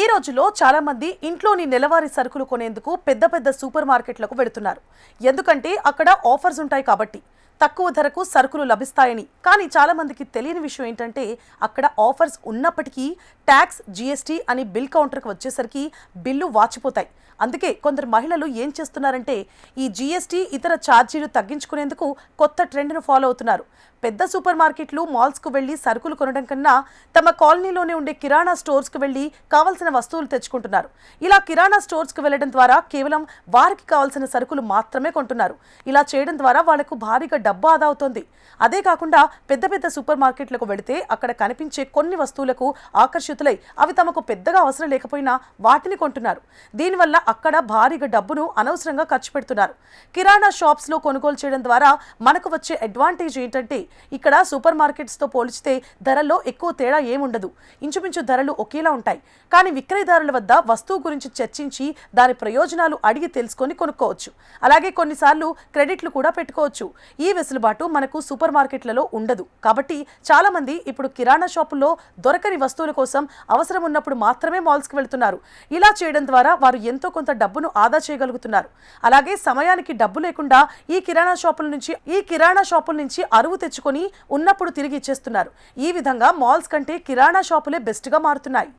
ఈ రోజుల్లో చాలా మంది ఇంట్లోని నెలవారీ సరుకులు కొనేందుకు పెద్ద పెద్ద సూపర్ మార్కెట్లకు వెళుతున్నారు. ఎందుకంటే అక్కడ ఆఫర్స్ ఉంటాయి కాబట్టి. తక్కువ ధరకు సరుకులు లభిస్తాయని. కానీ చాలామందికి తెలియని విషయం ఏంటంటే అక్కడ ఆఫర్స్ ఉన్నప్పటికీ ట్యాక్స్ జీఎస్టీ అని బిల్ కౌంటర్కి వచ్చేసరికి బిల్లు వాచిపోతాయి. అందుకే కొందరు మహిళలు ఏం చేస్తున్నారంటే ఈ జీఎస్టీ ఇతర ఛార్జీలు తగ్గించుకునేందుకు కొత్త ట్రెండ్ను ఫాలో అవుతున్నారు. పెద్ద సూపర్ మార్కెట్లు మాల్స్కు వెళ్ళి సరుకులు కొనడం కన్నా తమ కాలనీలోనే ఉండే కిరాణా స్టోర్స్కు వెళ్ళి కావాల్సిన వస్తువులు తెచ్చుకుంటున్నారు. ఇలా కిరాణా స్టోర్స్కు వెళ్ళడం ద్వారా కేవలం వారికి కావాల్సిన సరుకులు మాత్రమే కొంటున్నారు. ఇలా చేయడం ద్వారా వాళ్ళకు భారీగా డబ్బు ఆదా అవుతోంది. అదే కాకుండా పెద్ద పెద్ద సూపర్ మార్కెట్లకు వెళితే అక్కడ కనిపించే కొన్ని వస్తువులకు ఆకర్షితులై అవి తమకు పెద్దగా అవసరం లేకపోయినా వాటిని కొంటున్నారు. దీనివల్ల అక్కడ భారీగా డబ్బును అనవసరంగా ఖర్చు పెడుతున్నారు. కిరాణా షాప్స్లో కొనుగోలు చేయడం ద్వారా మనకు వచ్చే అడ్వాంటేజ్ ఏంటంటే ఇక్కడ సూపర్ మార్కెట్స్తో పోల్చితే ధరల్లో ఎక్కువ తేడా ఏముండదు. ఇంచుమించు ధరలు ఒకేలా ఉంటాయి. కానీ విక్రయదారుల వద్ద వస్తువు గురించి చర్చించి దాని ప్రయోజనాలు అడిగి తెలుసుకొని కొనుక్కోవచ్చు. అలాగే కొన్నిసార్లు క్రెడిట్లు కూడా పెట్టుకోవచ్చు. ఈ వెసులుబాటు మనకు సూపర్ మార్కెట్లలో ఉండదు. కాబట్టి చాలామంది ఇప్పుడు కిరాణా షాపుల్లో దొరకని వస్తువుల కోసం అవసరం ఉన్నప్పుడు మాత్రమే మాల్స్కి వెళ్తున్నారు. ఇలా చేయడం ద్వారా వారు ఎంతో కొంత డబ్బును ఆదా చేయగలుగుతున్నారు. అలాగే సమయానికి డబ్బు లేకుండా ఈ కిరాణా షాపుల నుంచి ఈ కిరాణా షాపుల నుంచి అరువు తెచ్చుకొని ఉన్నప్పుడు తిరిగి ఇచ్చేస్తున్నారు. ఈ విధంగా మాల్స్ కంటే కిరాణా షాపులే బెస్ట్గా మారుతున్నాయి.